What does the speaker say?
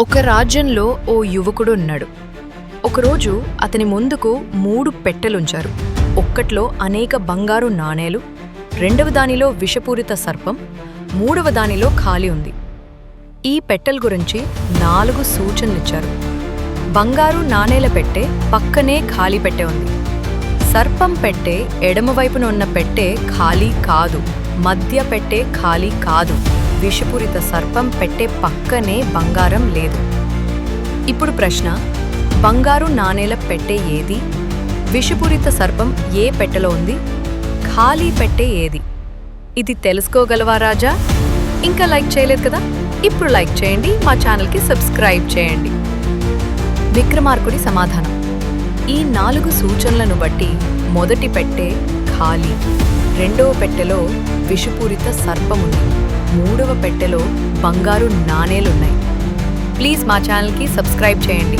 ఒక రాజ్యంలో ఓ యువకుడు ఉన్నాడు. ఒకరోజు అతని ముందుకు మూడు పెట్టెలుంచారు. ఒక్కట్లో అనేక బంగారు నాణేలు రెండవ దానిలో విషపూరిత సర్పం మూడవ దానిలో ఖాళీ ఉంది. ఈ పెట్టెల గురించి నాలుగు సూచనలిచ్చారు. బంగారు నాణేల పెట్టె పక్కనే ఖాళీ పెట్టె ఉంది. సర్పం పెట్టె ఎడమవైపున ఉన్న పెట్టె ఖాళీ కాదు. మధ్య పెట్టే ఖాళీ కాదు. విషపూరిత సర్పం పెట్టే పక్కనే బంగారం లేదు. ఇప్పుడు ప్రశ్న బంగారు నాణేల పెట్టే ఏది? విషపూరిత సర్పం ఏ పెట్టెలో ఉంది ఖాళీ పెట్టే ఏది? ఇది తెలుసుకోగలవా రాజా? ఇంకా లైక్ చేయలేదు కదా? ఇప్పుడు లైక్ చేయండి మా ఛానల్కి సబ్స్క్రైబ్ చేయండి. విక్రమార్కుడి సమాధానం. ఈ నాలుగు సూచనలను బట్టి మొదటి పెట్టే ఖాళీ. రెండవ పెట్టెలో విషపూరిత సర్పముంది. మూడవ పెట్టెలో బంగారు నాణేలున్నాయి. ప్లీజ్ మా ఛానల్కి సబ్స్క్రైబ్ చేయండి.